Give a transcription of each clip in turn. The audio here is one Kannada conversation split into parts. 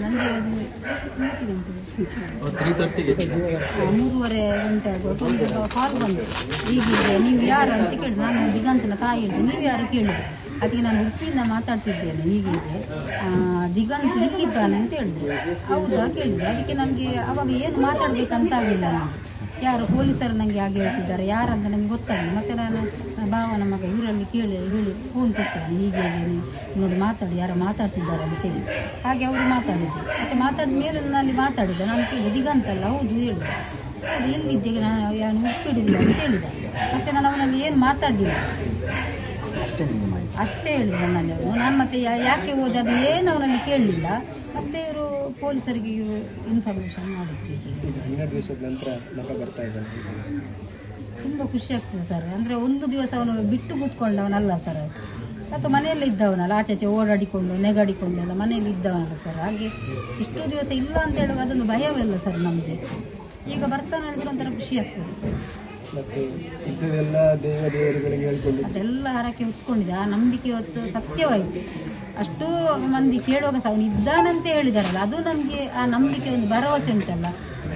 ನನಗೆ ಅದು ಗಂಟೆ ಮೂರುವರೆ ಗಂಟೆ ಆಗುವಾಗ ಒಂದು ಕಾಲ್ ಬಂತು. ಹೀಗಿದೆ ನೀವು ಯಾರು ಅಂತ ಕೇಳಿದೆ ನಾನು ದಿಗಂತನ ತಾಯಿ ಹೇಳಿದೆ ನೀವು ಯಾರು ಕೇಳಿದೆ ಅದಕ್ಕೆ ನಾನು ಹುಟ್ಟಿಯಿಂದ ಮಾತಾಡ್ತಿದ್ದೇನೆ ಹೀಗಿದೆ ದಿಗಂತ ಹೀಗಿದ್ದಾನೆ ಅಂತ ಹೇಳಿದ್ರು. ಹೌದಾ? ಕೇಳಿದೆ ಅದಕ್ಕೆ ನನಗೆ ಅವಾಗ ಏನು ಮಾತಾಡಬೇಕಂತ ನಾನು. ಯಾರು ಪೊಲೀಸರು ನನಗೆ ಹಾಗೆ ಹೇಳ್ತಿದ್ದಾರೆ. ಯಾರಂತ ನನಗೆ ಗೊತ್ತಾಗಿಲ್ಲ ಮತ್ತೆ ನಾನು ಭಾವನ ಮಗ ಇವರಲ್ಲಿ ಕೇಳಿ, ಹೇಳಿ ಫೋನ್ ನಾನು ಹೀಗೆ ನೋಡಿ ಮಾತಾಡಿ, ಯಾರೋ ಮಾತಾಡ್ತಿದ್ದಾರೆ ಅಂತೇಳಿ ಹಾಗೆ ಅವರು ಮಾತಾಡಿದ್ದು ಮತ್ತೆ ಮಾತಾಡಿದ ಮೇಲೆ ನಾನು ಅಲ್ಲಿ ಮಾತಾಡಿದೆ ನಾನು ಕೇಳಿದೆ ದಿಗಂತಲ್ಲ ಹೌದು, ಹೇಳಿದೆ. ಅದು ಎಲ್ಲಿದ್ದೆ ನಾನು ಯಾರು ಉಪ್ಪಿಡಿಲ್ಲ ಅಂತ ಹೇಳಿದೆ. ಮತ್ತೆ ನಾನು ಅವನಲ್ಲಿ ಏನು ಮಾತಾಡಲಿಲ್ಲ. ಅಷ್ಟೇ ನಿಮಗೆ ಮಾಹಿತಿ ಅಷ್ಟೇ ಹೇಳಿದ್ರು ನನ್ನಲ್ಲಿ. ಅವನು ನಾನು ಮತ್ತೆ ಯಾ- ಯಾಕೆ ಹೋದೆ ಅದು ಏನು ಅವನಲ್ಲಿ ಕೇಳಲಿಲ್ಲ. ಮತ್ತೆ ಇವರು ಪೊಲೀಸರಿಗೆ ಇವರು ಇನ್ಫಾರ್ಮೇಷನ್ ಮಾಡಿದ್ರು. ಹನ್ನೆರಡು ದಿವಸದ ನಂತರ ಮಗ ಬರ್ತಾ ಇದ್ದಾನೆ. ತುಂಬ ಖುಷಿ ಆಗ್ತದೆ ಸರ್. ಅಂದರೆ ಒಂದು ದಿವಸ ಅವನು ಬಿಟ್ಟು ಕೂತ್ಕೊಂಡವನಲ್ಲ ಸರ್. ಅಥವಾ ಮನೆಯಲ್ಲೇ ಇದ್ದವನಲ್ಲ. ಆಚೆಚೆ ಓಡಾಡಿಕೊಂಡು ನೆಗಾಡಿಕೊಂಡೆಲ್ಲ ಮನೆಯಲ್ಲಿ ಇದ್ದವನಲ್ಲ ಸರ್. ಹಾಗೆ ಇಷ್ಟು ದಿವಸ ಇಲ್ಲ ಅಂತ ಹೇಳುವಾಗ ಅದೊಂದು ಭಯವಿಲ್ಲ ಸರ್ ನಮಗೆ ಈಗ ಬರ್ತಾನೆ ಹೇಳಿದ್ರೆ ಒಂಥರ ಖುಷಿ ಆಗ್ತದೆ. ಮತ್ತು ದೇವ ದೇವರುಗಳಿಗೆ ಹೇಳ್ಕೊಂಡು ಅದೆಲ್ಲ ಹರಕೆ ಹೊತ್ಕೊಂಡಿದೆ ಆ ನಂಬಿಕೆ ಇವತ್ತು ಸತ್ಯವಾಯಿತು. ಅಷ್ಟು ಮಂದಿ ಕೇಳುವಾಗ ಸಹ ಅವನು ಇದ್ದಾನಂತ ಹೇಳಿದಾರಲ್ಲ ಅದು ನಮಗೆ ಆ ನಂಬಿಕೆ ಒಂದು ಭರವಸೆ ಉಂಟಲ್ಲ.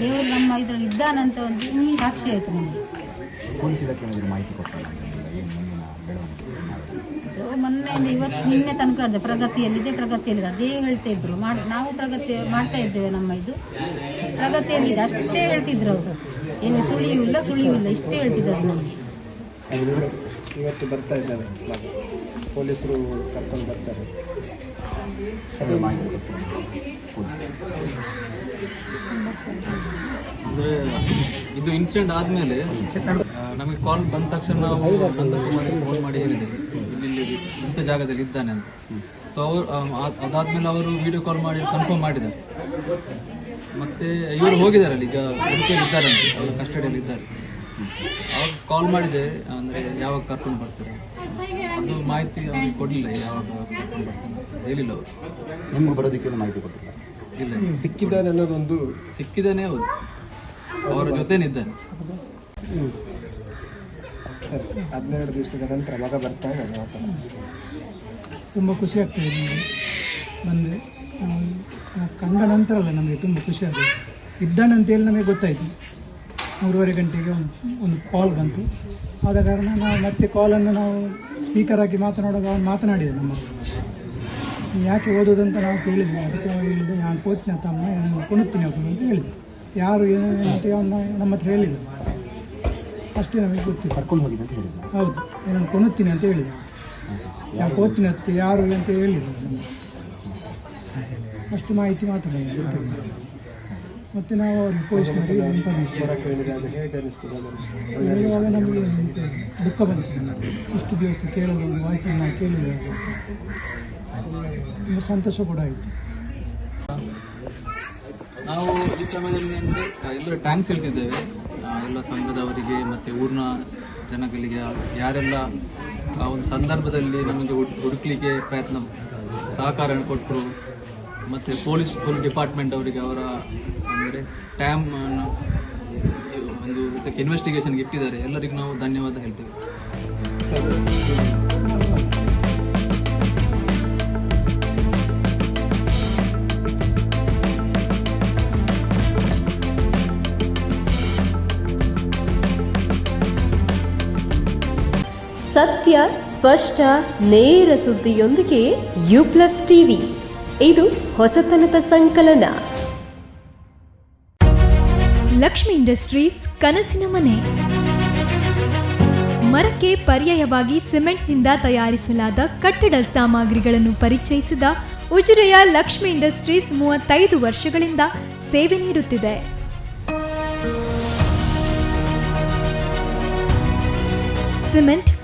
ದೇವರು ನಮ್ಮ ಇದರಲ್ಲಿ ಇದ್ದಾನಂತ ಒಂದು ಸಾಕ್ಷಿ ಆಯಿತು ನಮಗೆ. ಪೊಲೀಸ್ ಇಲಾಖೆ ಏನಾದರೂ ಮಾಹಿತಿ ಕೊಟ್ಟಲ್ಲ ಏನು ಮುಂದಿನ ಬೆಳವಣಿಗೆ ಅದು ಮೊನ್ನೆಯಿಂದ ಇವತ್ತು ನಿನ್ನೆ ತನಕ ಅದೇ ಪ್ರಗತಿಯಲ್ಲಿದೆ ಪ್ರಗತಿಯಲ್ಲಿದೆ. ಅದೇ ಹೇಳ್ತಾ ಇದ್ರು. ಮಾಡ್ ನಾವು ಪ್ರಗತಿ ಮಾಡ್ತಾ ಇದ್ದೇವೆ ನಮ್ಮ ಇದು. ಪ್ರಗತಿಯಲ್ಲಿದೆ. ಅಷ್ಟೇ ಹೇಳ್ತಿದ್ರು ಅವರು. ಏನು ಸುಳಿಯೂ ಇಲ್ಲ ಸುಳಿಯೂ ಇಲ್ಲ ಇಷ್ಟೇ ಹೇಳ್ತಿದ್ದಾರೆ ನಮಗೆ. ಇವತ್ತು ಬರ್ತಾ ಇದ್ದಾರೆ. ಪೊಲೀಸರು ಕರ್ಕೊಂಡು ಬರ್ತಾರೆ. ಅದು ಅಂದರೆ ಇದು ಇನ್ಸಿಡೆಂಟ್ ಆದ್ಮೇಲೆ ನಮಗೆ ಕಾಲ್ ಬಂದ ತಕ್ಷಣ ನಾವು ಫೋನ್ ಮಾಡಿ ಹೇಳಿದ್ದೇವೆ. ಇಲ್ಲಿ ಇಲ್ಲಿ ಇಂಥ ಜಾಗದಲ್ಲಿ ಇದ್ದಾನೆ ಅಂತ. ಸೊ ಅವರು ಅದಾದ್ಮೇಲೆ ಅವರು ವಿಡಿಯೋ ಕಾಲ್ ಮಾಡಿ ಕನ್ಫರ್ಮ್ ಮಾಡಿದ್ದಾರೆ. ಮತ್ತೆ ಇವರು ಹೋಗಿದ್ದಾರೆ ಅಲ್ಲಿ ಈಗ ಉಡುಪಿಯಲ್ಲಿ ಇದ್ದಾರೆ ಅಂತ ಅವರು ಕಸ್ಟಡಿಯಲ್ಲಿ ಇದ್ದಾರೆ. ಅವಾಗ ಕಾಲ್ ಮಾಡಿದೆ ಅಂದರೆ ಯಾವಾಗ ಕರ್ಕೊಂಡು ಬರ್ತಾರೆ? ಅದು ಮಾಹಿತಿ ಅವ್ರಿಗೆ ಕೊಡಲಿಲ್ಲ ಯಾವಾಗ ಕರ್ಕೊಂಡು ಬರ್ತಾನೆ ಅಂತ ಹೇಳಿಲ್ಲ ಅವರು. ನಿಮ್ಗೆ ಬರೋದಕ್ಕೆ ಮಾಹಿತಿ ಕೊಟ್ಟಿಲ್ಲ. ಇಲ್ಲ. ಸಿಕ್ಕಿದ್ದಾನೆ ಅನ್ನೋದೊಂದು ಸಿಕ್ಕಿದ್ದಾನೆ ಅವರು. ಅವರ ಜೊತೆನಿದ್ದಾನೆ. ಸರಿ ಹದಿನೆರಡು ದಿವಸದ ನಂತರ ಮಗ ಬರ್ತಾ ಇದ್ದಾನೆ ವಾಪಸ್. ತುಂಬ ಖುಷಿ ಆಗ್ತದೆ ನನಗೆ ಬಂದೆ ಕಂಡ ನಂತರ ಅಲ್ಲ ನಮಗೆ ತುಂಬ ಖುಷಿ ಆಗಿದೆ ಇದ್ದಾನೆ ಅಂತೇಳಿ ನಮಗೆ ಗೊತ್ತಾಯಿತು. ಮೂರುವರೆ ಗಂಟೆಗೆ ಒಂದು ಒಂದು ಕಾಲ್ ಬಂತು. ಆದ ಕಾರಣ ನಾವು ಮತ್ತೆ ಕಾಲನ್ನು ನಾವು ಸ್ಪೀಕರ್ ಹಾಕಿ ಮಾತನಾಡುವಾಗ ಅವನು ಮಾತನಾಡಿದೆ ನಮ್ಮ ನೀನು ಯಾಕೆ ಓದೋದಂತ ನಾವು ಕೇಳಿದ್ವಿ. ಅದಕ್ಕೆ ಅವನು ಹೇಳಿದೆ ನಾನು ಕೋಚಿನ ತಮ್ಮ ನಾನು ಕೊಡುತ್ತೀನಿ ಅವನು ಅಂತ ಹೇಳಿದೆ. ಯಾರು ಏನು ಅಂತ ಅವನು ನಮ್ಮ ಹತ್ರ ಹೇಳಿಲ್ಲ. ಅಷ್ಟೇ ನಮಗೆ ಗೊತ್ತಿಲ್ಲ ಕರ್ಕೊಂಡು ಹೋಗಿದೆ ಅಂತ ಹೇಳಿದ್ದೆ ಹೌದು. ನಾನು ಕೊಡುತ್ತೀನಿ ಅಂತ ಹೇಳಿದೆ. ಯಾಕೆ ಓದ್ತೀನಿ ಅತ್ತೆ ಯಾರು ಅಂತ ಹೇಳಿಲ್ಲ. ಅಷ್ಟು ಮಾಹಿತಿ ಮಾತ್ರ ಮತ್ತೆ ನಾವು ಅವ್ರಿಗೆ? ಹೇಳುವಾಗ ನಮಗೆ ದುಃಖ ಬಂತು. ಇಷ್ಟು ದಿವಸ ಕೇಳಲು ಒಂದು ವಾಯ್ಸನ್ನು ನಾವು ತುಂಬ ಸಂತೋಷ ಕೂಡ ಆಯಿತು. ನಾವು ಈ ಸಮಯದಲ್ಲಿ ಅಂದರೆ ಎಲ್ಲರೂ ಟ್ಯಾಂಕ್ಸ್ ಹೇಳ್ತಿದ್ದೇವೆ ಎಲ್ಲ ಸಂಘದವರಿಗೆ ಮತ್ತು ಊರಿನ ಜನಗಳಿಗೆ, ಯಾರೆಲ್ಲ ಆ ಒಂದು ಸಂದರ್ಭದಲ್ಲಿ ನಮಗೆ ಹುಡ್- ಹುಡುಕ್ಲಿಕ್ಕೆ ಪ್ರಯತ್ನ, ಸಹಕಾರ ಕೊಟ್ಟರು ಮತ್ತು ಪೊಲೀಸ್ ಪೊಲೀಸ್ ಡಿಪಾರ್ಟ್ಮೆಂಟ್ ಅವರಿಗೆ ಅವರ, ಅಂದರೆ ಟ್ಯಾಮ್ ಒಂದು ಇದಕ್ಕೆ ಇನ್ವೆಸ್ಟಿಗೇಷನ್ಗೆ ಇಟ್ಟಿದ್ದಾರೆ. ಎಲ್ಲರಿಗೂ ನಾವು ಧನ್ಯವಾದ ಹೇಳ್ತೇವೆ. ಸತ್ಯ, ಸ್ಪಷ್ಟ, ನೇರ ಸುದ್ದಿಯೊಂದಿಗೆ ಯು ಪ್ಲಸ್ ಟಿವಿ ಇದು ಹೊಸತನದ ಸಂಕಲನ. ಲಕ್ಷ್ಮಿ ಇಂಡಸ್ಟ್ರೀಸ್ ಕನಸಿನ ಮನೆ. ಮರಕ್ಕೆ ಪರ್ಯಾಯವಾಗಿ ಸಿಮೆಂಟ್ನಿಂದ ತಯಾರಿಸಲಾದ ಕಟ್ಟಡ ಸಾಮಗ್ರಿಗಳನ್ನು ಪರಿಚಯಿಸಿದ ಉಜಿರೆಯ ಲಕ್ಷ್ಮಿ ಇಂಡಸ್ಟ್ರೀಸ್ ಮೂವತ್ತೈದು ವರ್ಷಗಳಿಂದ ಸೇವೆ ನೀಡುತ್ತಿದೆ. ಸಿಮೆಂಟ್